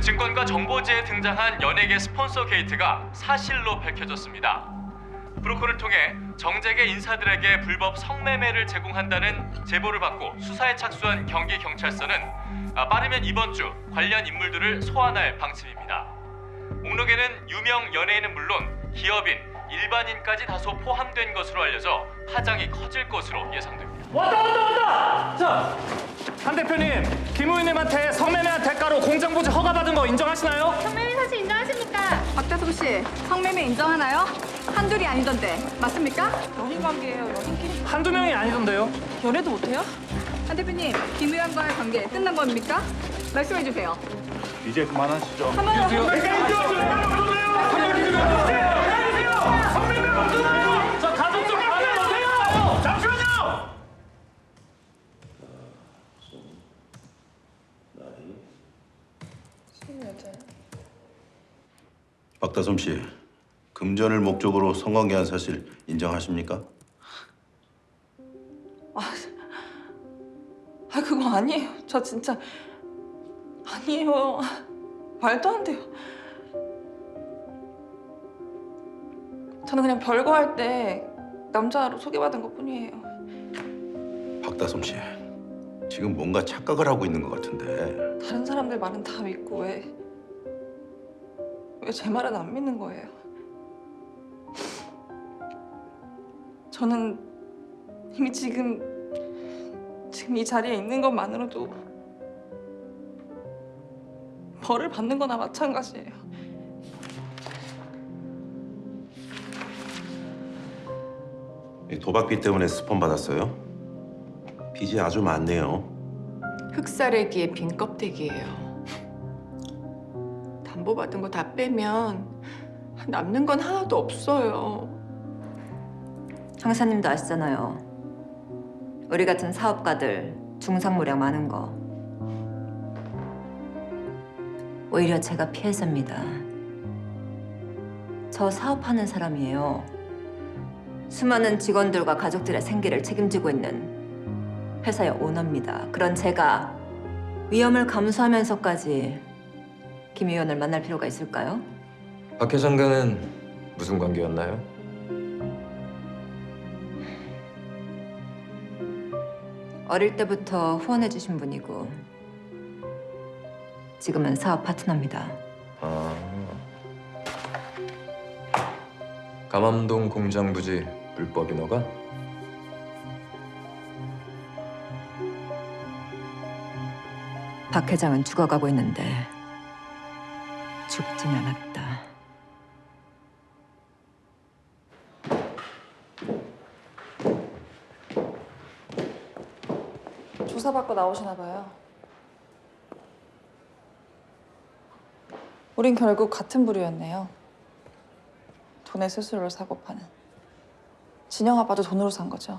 증권가 정보지에 등장한 연예계 스폰서 게이트가 사실로 밝혀졌습니다. 브로커를 통해 정재계 인사들에게 불법 성매매를 제공한다는 제보를 받고 수사에 착수한 경기 경찰서는 아, 빠르면 이번 주 관련 인물들을 소환할 방침입니다. 목록에는 유명 연예인은 물론 기업인, 일반인까지 다소 포함된 것으로 알려져 파장이 커질 것으로 예상됩니다. 왔다 왔다 왔다! 자, 한 대표님, 김 의원님한테 성매매 한 대가로 공장부지 허가 받은 거 인정하시나요? 성매매 사실 인정하십니까? 박대성 씨, 성매매 인정하나요? 한둘이 아니던데 맞습니까? 연인 관계예요. 연인끼리 한두 명이 아니던데요? 연애도 못해요? 한 대표님, 김 의원과의 관계 끝난 겁니까? 말씀해 주세요. 이제 그만하시죠. 저 가족 좀 가져오세요! 잠시만요! 박다솜 씨, 금전을 목적으로 성관계한 사실 인정하십니까? 아 그거 아니에요. 저 진짜 아니에요. 말도 안 돼요. 저는 그냥 별거 할 때 남자로 소개받은 것 뿐이에요. 박다솜 씨, 지금 뭔가 착각을 하고 있는 것 같은데 다른 사람들 말은 다 믿고 왜 왜 제 말은 안 믿는 거예요? 저는 이미 지금 지금 이 자리에 있는 것만으로도 벌을 받는 거나 마찬가지예요. 이 도박비 때문에 스폰 받았어요? 빚이 아주 많네요. 흑사래기의 빈 껍데기예요. 담보받은 거 다 빼면 남는 건 하나도 없어요. 형사님도 아시잖아요. 우리 같은 사업가들 중상모량 많은 거. 오히려 제가 피해자입니다. 저 사업하는 사람이에요. 수많은 직원들과 가족들의 생계를 책임지고 있는 회사의 오너입니다. 그런 제가 위험을 감수하면서까지 김 의원을 만날 필요가 있을까요? 박 회장과는 무슨 관계였나요? 어릴 때부터 후원해주신 분이고 지금은 사업 파트너입니다. 아. 감암동 공장 부지 불법 인허가? 박 회장은 죽어가고 있는데 죽진 않았다. 조사받고 나오시나 봐요. 우린 결국 같은 부류였네요. 돈의 수수료를 사고 파는. 진영 아빠도 돈으로 산 거죠.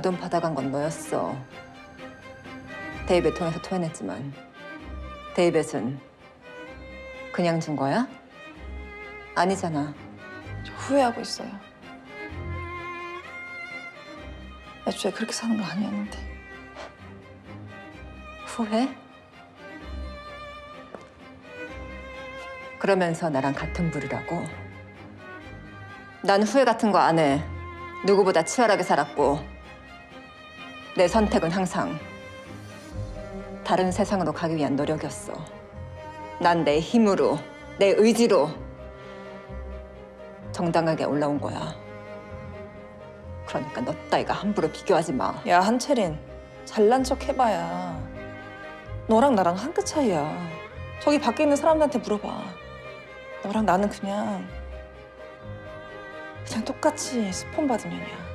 그 돈 받아간 건 너였어. 데이빗 통해서 토해냈지만 데이빗은 그냥 준 거야? 아니잖아. 저 후회하고 있어요. 애초에 그렇게 사는 거 아니었는데. 후회? 그러면서 나랑 같은 부류라고? 난 후회 같은 거 안 해. 누구보다 치열하게 살았고 내 선택은 항상 다른 세상으로 가기 위한 노력이었어. 난 내 힘으로, 내 의지로 정당하게 올라온 거야. 그러니까 너 따위가 함부로 비교하지 마. 야 한채린 잘난 척 해봐야 너랑 나랑 한 끗 차이야 저기 밖에 있는 사람들한테 물어봐 너랑 나는 그냥 그냥 똑같이 스폰 받은 년이야